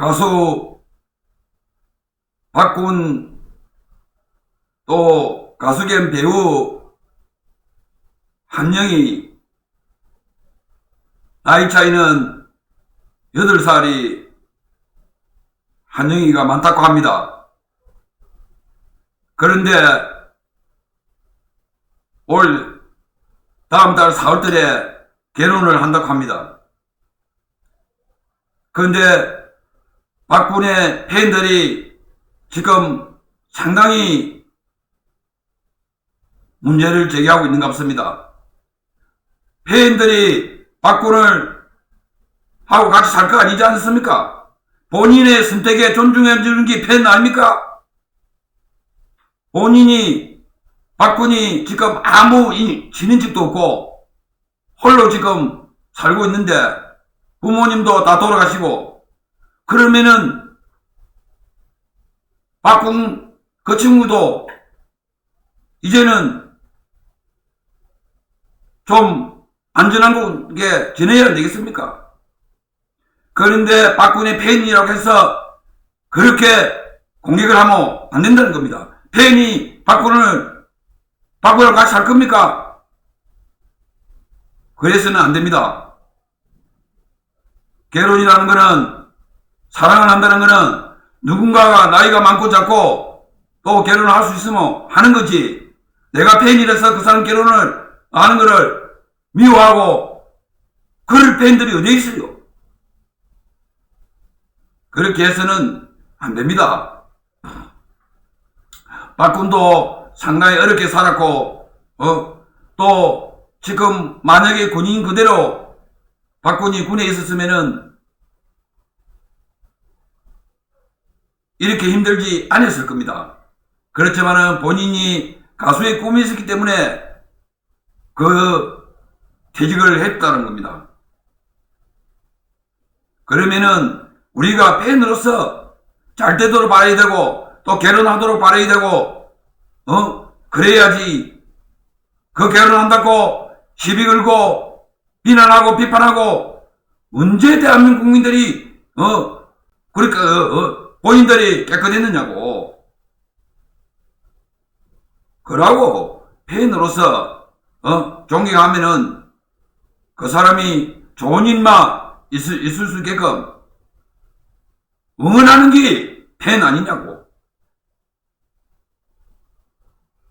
가수 박군 또 가수 겸 배우 한영이 나이 차이는 8살이 한영이가 많다고 합니다. 그런데 올 다음 달 4월달에 결혼을 한다고 합니다. 그런데 박군의 팬들이 지금 상당히 문제를 제기하고 있는 것 같습니다. 팬들이 박군을 하고 같이 살 거 아니지 않습니까? 본인의 선택에 존중해 주는 게 팬 아닙니까? 본인이 박군이 지금 아무 이- 지는 집도 없고 홀로 지금 살고 있는데 부모님도 다 돌아가시고 그러면은 박군 그 친구도 이제는 좀 안전한 게 지내야 안 되겠습니까? 그런데 박군의 팬이라고 해서 그렇게 공격을 하면 안 된다는 겁니다. 팬이 박군을 박군이랑 같이 살 겁니까? 그래서는 안 됩니다. 결혼이라는 거는 사랑을 한다는 거는 누군가가 나이가 많고 작고 또 결혼을 할 수 있으면 하는 거지. 내가 팬이라서 그 사람 결혼을 하는 거를 미워하고 그럴 팬들이 어디 있어요? 그렇게 해서는 안 됩니다. 박군도 상당히 어렵게 살았고, 어, 또 지금 만약에 군인 그대로 박군이 군에 있었으면은 이렇게 힘들지 않았을 겁니다. 그렇지만은 본인이 가수의 꿈이 있었기 때문에 그 퇴직을 했다는 겁니다. 그러면은 우리가 팬으로서 잘 되도록 바라야 되고 또 결혼하도록 바라야 되고 어 그래야지 그 결혼한다고 시비 걸고 비난하고 비판하고 언제 대한민국 국민들이 어 그러니까 어, 어, 본인들이 깨끗했느냐고 그러고 팬으로서 어 존경하면은 그 사람이 좋은 일만 있을, 있을 수 있게끔 응원하는 게팬 아니냐고.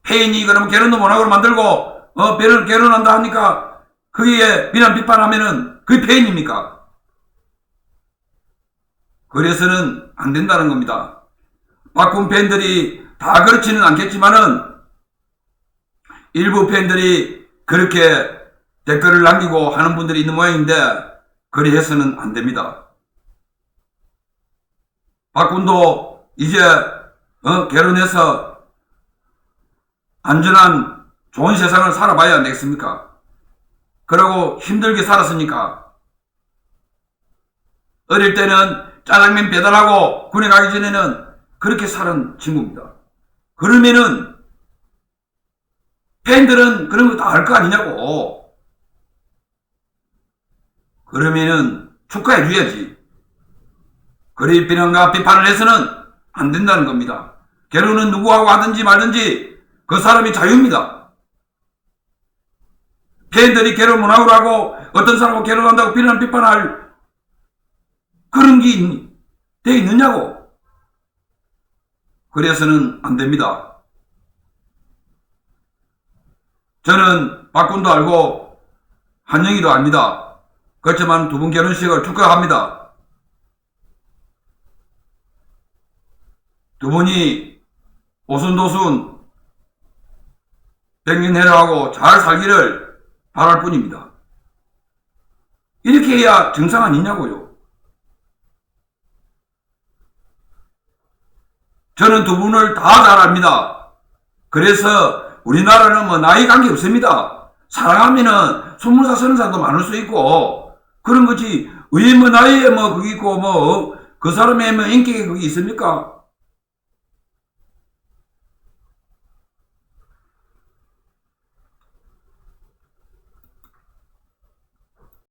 팬이 그러면 결혼도 못하고 만들고, 어, 결혼, 결혼한다 하니까, 거기에 비난 비판하면은 그게 팬입니까? 그래서는 안 된다는 겁니다. 박군 팬들이 다 그렇지는 않겠지만은, 일부 팬들이 그렇게 댓글을 남기고 하는 분들이 있는 모양인데, 그리 해서는 안 됩니다. 박군도 이제 어, 결혼해서 안전한 좋은 세상을 살아봐야 안 되겠습니까? 그러고 힘들게 살았으니까 어릴 때는 짜장면 배달하고 군에 가기 전에는 그렇게 살은 친구입니다. 그러면은 팬들은 그런 거 다 알 거 아니냐고. 그러면은 축하해 줘야지. 그리 비난과 비판을 해서는 안 된다는 겁니다. 결혼은 누구하고 하든지 말든지 그 사람이 자유입니다. 팬들이 결혼 하고 어떤 사람하고 결혼한다고 비난 비판할 그런 게 돼 있느냐고. 그래서는 안 됩니다. 저는 박군도 알고 한영이도 압니다. 그렇지만 두 분 결혼식을 축하합니다. 두 분이 오순도순 백년해로하고 잘 살기를 바랄 뿐입니다. 이렇게 해야 정상 아니냐고요. 저는 두 분을 다 잘 압니다. 그래서 우리나라는 뭐 나이 관계 없습니다. 사랑하면은 살 서른 살도 많을 수 있고 그런 거지 왜뭐 나이에 뭐 그게 있고 뭐 그 사람의 뭐 인격이 그게 있습니까?